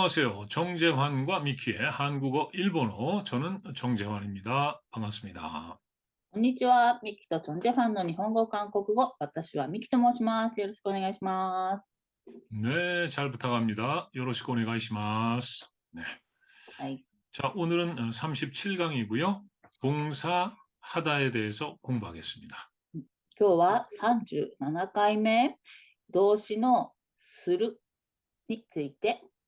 안녕하세요. 정재환과 미키의 한국어, 일본어. 저는 정재환입니다. 반갑습니다. こんにちは。ミキとチョンジェファンの日本語、韓国語。私はミキと申します。よろしくお願いします。 네, 잘 부탁합니다. 요로시고 오네가이시마스. 네. はい。 자, 오늘은 37강이고요. 동사 하다에 대해서 공부하겠습니다. 今日は37回目、動詞のするについて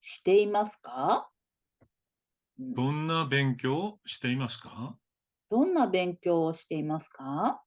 していますか、うん 돈나 뱅교 시테이마스까? どんな勉強をしていますか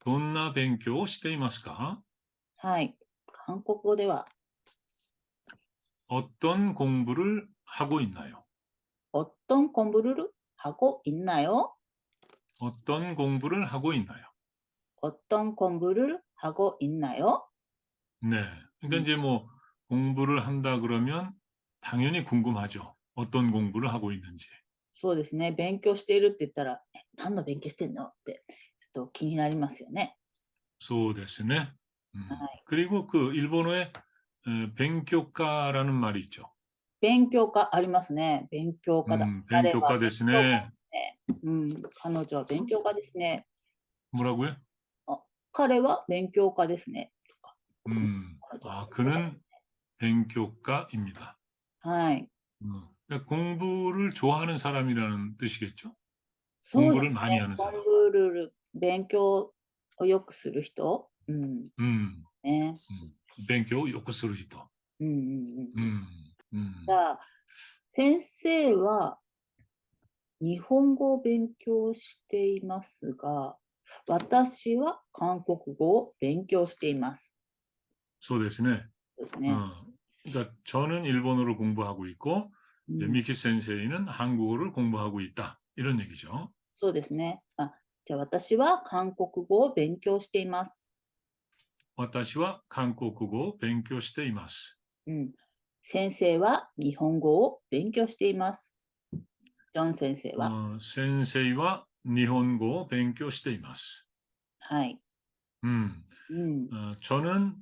돈나 뱅교 시테이마스까? はい。韓国語では、 어떤 공부를 하고 있나요? 어떤공부를 하고 있나요? 어떤 공부를 하고 있나요? 어떤 공부를 하고 있나요? 네. 그러니까 음. 이제 뭐 공부를 한다 그러면 당연히 궁금하죠. 어떤 공부를 하고 있는지. そうですね。勉強しているって言ったら、え何の勉強してんのって、ちょっと気になりますよね。 소데스네. 음. 하이. 그리고 그 일본어에 에, 뱅교과라는 말이 있죠. 勉強家ありますね。勉強家だ。 음, 彼は 뱅교과 勉 데스네. 強家ですね。うん。彼女は勉強家ですね。 뭐라고요? 彼は勉強家ですね。 음. 彼女は 아, 그는 뱅교과입니다. はい。 음. 그러니까 공부를 좋아하는 사람이라는 뜻이겠죠? そうです 공부를 많이 ね。 하는 コン 사람. ブルル、勉強をよくする人。うん。 음. ね。 음. 뱅교 요코스루 히토. うんうんうん。 음. 음. じゃあ、先生は日本語を勉強していますが、私は韓国語を勉強しています。 소데스네. そうですね。 어. 그러니까 저는 일본어를 공부하고 있고 うん 이제 미키 센세이는 한국어를 공부하고 있다. 이런 얘기죠. そうですね。あじゃあ、私は韓国語を勉強しています。 와타시와 한국어 勉強しています.うん、先生は日本語を勉強しています。ジョン先生は、 어, 센세이와 일본어 勉強しています.はい。 음. うん、 어, 저는 어,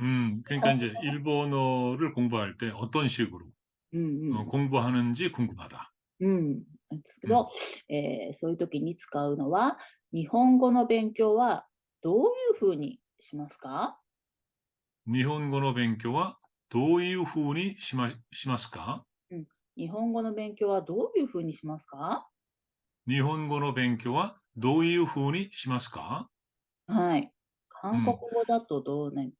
음, 그러니까 이제 일본어를 공부할 때 어떤 식으로 うんうん 어, 공부하는지 궁금하다. うん、なんですけど、えーそういう時に使うのは、日本語の勉強はどういうふうにしますか 일본어 勉強はどういうふうにしましますか日本語の勉強はどういうふうにしますか日本語の勉強はどういうふうにしますかはい。韓国語だとどうなりま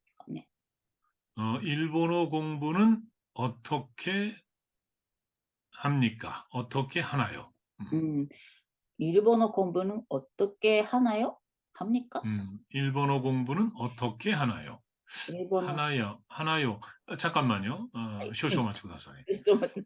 すかね。 어, 일본어 공부는 어떻게 합니까? 어떻게 하나요? 음. 음, 일본어 공부는 어떻게 하나요? 합니까? 음, 일본어 공부는 어떻게 하나요? 일본어 하나요, 하나요. 어, 잠깐만요. 어, 쇼쇼 음. 맞추고 다시.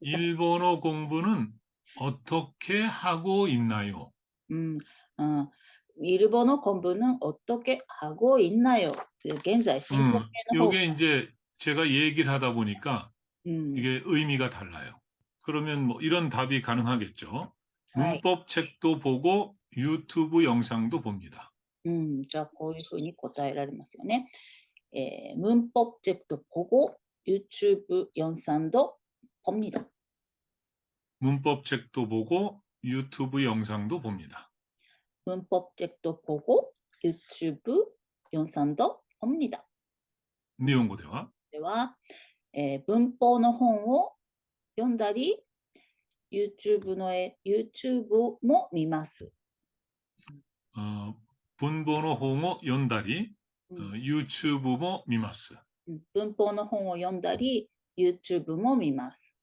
일본어 공부는 어떻게 하고 있나요? 음, 어, 일본어 공부는 어떻게 하고 있나요? 그 현재 시국의 이게 이제 제가 얘기를 하다 보니까 うん。 이게 의미가 달라요. 그러면 뭐 이런 답이 가능하겠죠. はい。 문법 책도 보고 유튜브 영상도 봅니다. うん、じゃあこういうふうに答えられますよね。えー、문법책도보고 YouTube 영상도 봅니다. 문법 책도 보고 유튜브 영상도 봅니다. 문법책도 보고 YouTube 영상도 봅니다. 니온고 대화. では、 えー文法の本を読んだり、YouTube のえ YouTube も見ます。 어, 분본어 홍어 연다리 う 어, ん 유튜브 뭐 미마스 うん文法の本を読んだり、YouTube も見ます。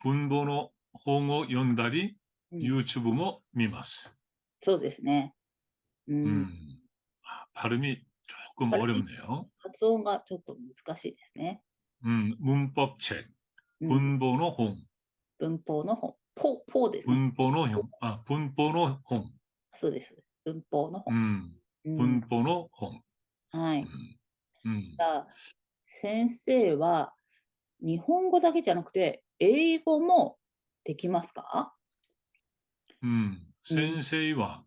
분본어 홍어 연다리 うん 유튜브 뭐 미마스 そうですね。うん、 음, 아, 발음이 조금 발음이- 어렵네요. 発音がちょっと難しいですね。 음, 문법책 うん 분본어 홍 文法の本。ポポですね。 분본어 형 아, 분본어 홍 そうです。文法の本。 음, うん、 분본어 홍 はい。 음, 음. じゃあ先生は日本語だけじゃなくて英語もできますか 음, 센세이와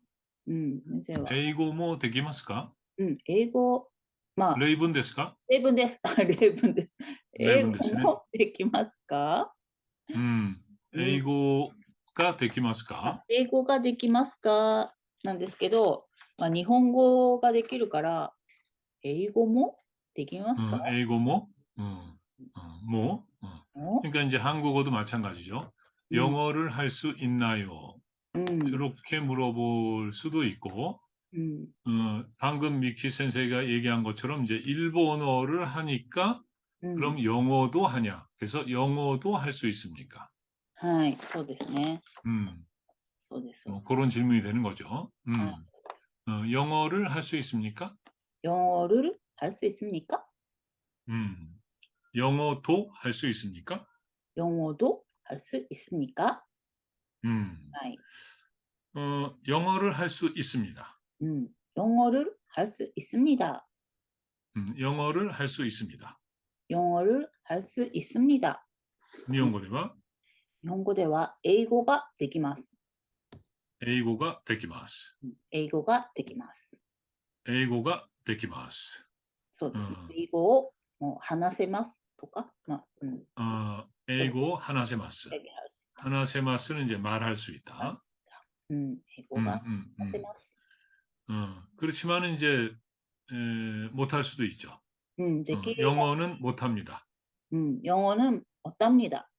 うん、先生は。 에이고 뭐 되기마스까? うん、英語、まあ、 레이븐 데스까? 例文です。あ例文です。英語例文ですねもできますか 음, 음. 에이고가 되기마스까? 英語ができますかなんですけど、まあ、日本語ができるから、英語もできます 음, か、 에이고 뭐? 음, 어, 뭐? 어. お 그러니까 이제 한국어도 마찬가지죠. うん 영어를 할 수 있나요? うん、 이렇게 물어볼 수도 있고, うん、 어, 방금 미키 센세이가 얘기한 것처럼 이제 일본어를 하니까 うん 그럼 영어도 하냐? 그래서 영어도 할 수 있습니까? はい、そうですね。 음, そうです。 어, 그런 질문이 되는 거죠. 음, 아. 어, 영어를 할 수 있습니까? 영어를 할 수 있습니까? 음, 영어도 할 수 있습니까? 영어도 할 수 있습니까? 음, はい。 어, 영어를 할 수 있습니다. うん、영어를 할 수 있습니다. 음, 영어를 할 수 있습니다. 영어를 할 수 있습니다. 일본어では日本語では英語ができます。英語ができます。うん英語ができます。英語ができます。そうですねう。ん英語をもう話せますとか、まあ、うん。あ英語を話せます。話せます는 이제 말할 수 있다. うん、英語 음, が 음, 話せ 음. ます。 어, 그렇지만 이제 에, 못할 수도 있죠. うん、で 어, きれば、 영어는 못합니다. うん、영어는 못합니다.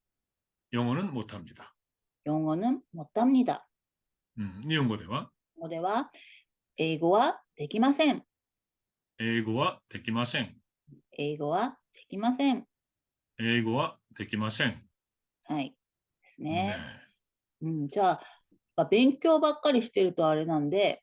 영어는 못합니다. 영어는 못합니다. 음, 일본어では英語では、英語はできません。英語はできません。英語はできません。英語はできません。はい。ですねね。うん、じゃあ、まあ、勉強ばっかりしてるとあれなんで、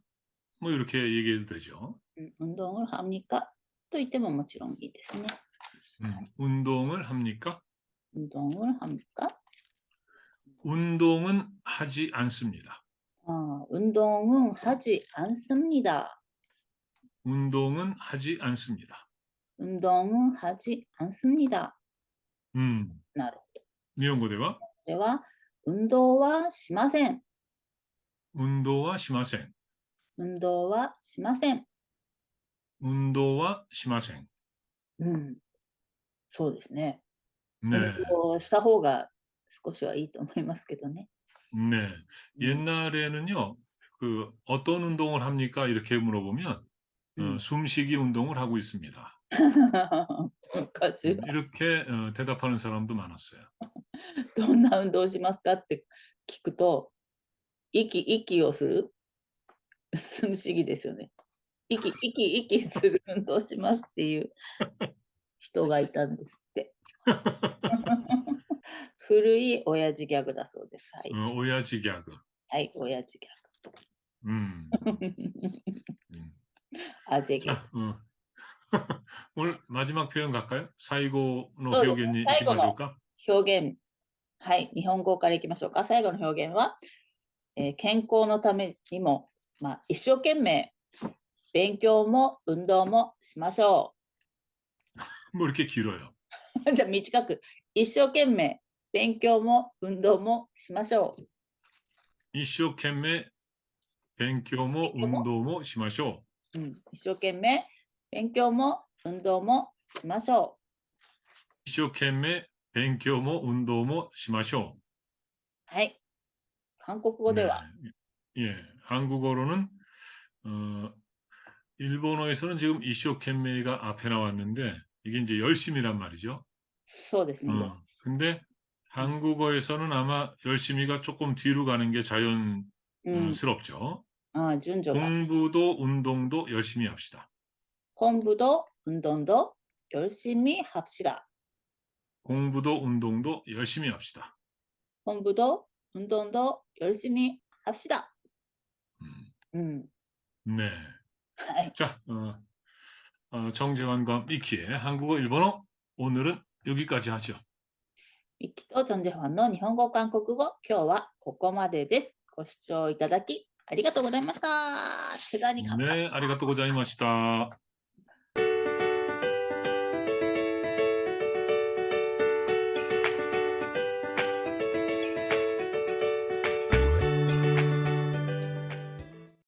뭐 이렇게 얘기해도 되죠. うん運動を합니까? と言ってももちろんいいですね。 음, 운동을 합니까? 운동을 합니까? 운동은 하지 않습니다. 아, 운동은 하지 않습니다. 운동은 하지 않습니다. 운동은 하지 않습니다. 음, なるほど。日本語ではでは、運動はしません。 운동화 しません. 運動はしません。 운동화 しません.うん。そうですね。 네, 運動した方が少しはいいと思いますけどね。 네. うん 옛날에는요, 그 어떤 운동을 합니까? 이렇게 물어보면 어, 음. 숨쉬기 운동을 하고 있습니다. 昔は 이렇게 어, 대답하는 사람도 많았어요. どんな運動しますかって聞くと、息、息をする 不思議ですよね。息、息、息する運動しますっていう人がいたんですって。古い親父ギャグだそうです。はい。うん、親父ギャグ。はい、親父ギャグ。うん。あ、じゃギャグ。うん。これ、マジマック表現学会最後の表現にいきましょうか。表現。はい、日本語からいきましょうか。最後の表現は、えー、健康のためにもまあ、一生懸命勉強も運動もしましょ 뭐 이렇게 길어요. じゃあ短く、一生懸命勉強も運動もしましょう。一生懸命勉強も勉強も運動もしましょうん、一生懸命勉強も運動もしましょう。一生懸命勉強も運動もしましょう。はい。韓国う.語では、 네. 예, 한국어로는 어, 일본어에서는 지금 이쇼켄메이가 앞에 나왔는데 이게 이제 열심이란 말이죠. 그렇습니다. 어, 근데 한국어에서는 아마 열심히가 조금 뒤로 가는 게 자연스럽죠. 어, 음. 아, 준조. 공부도 운동도 열심히 합시다. 공부도 운동도 열심히 합시다. 공부도 운동도 열심히 합시다. 공부도 운동도 열심히 합시다. 음, うん。 네. はい。 자, 어, 어, 정재환과 미키의 한국어, 일본어 오늘은 여기까지 하죠. ミキとチョンジェファンの日本語、韓国語、今日はここまでです。ご視聴いただきありがとうございました。手紙감사 네, 아리가또 고자이마시다.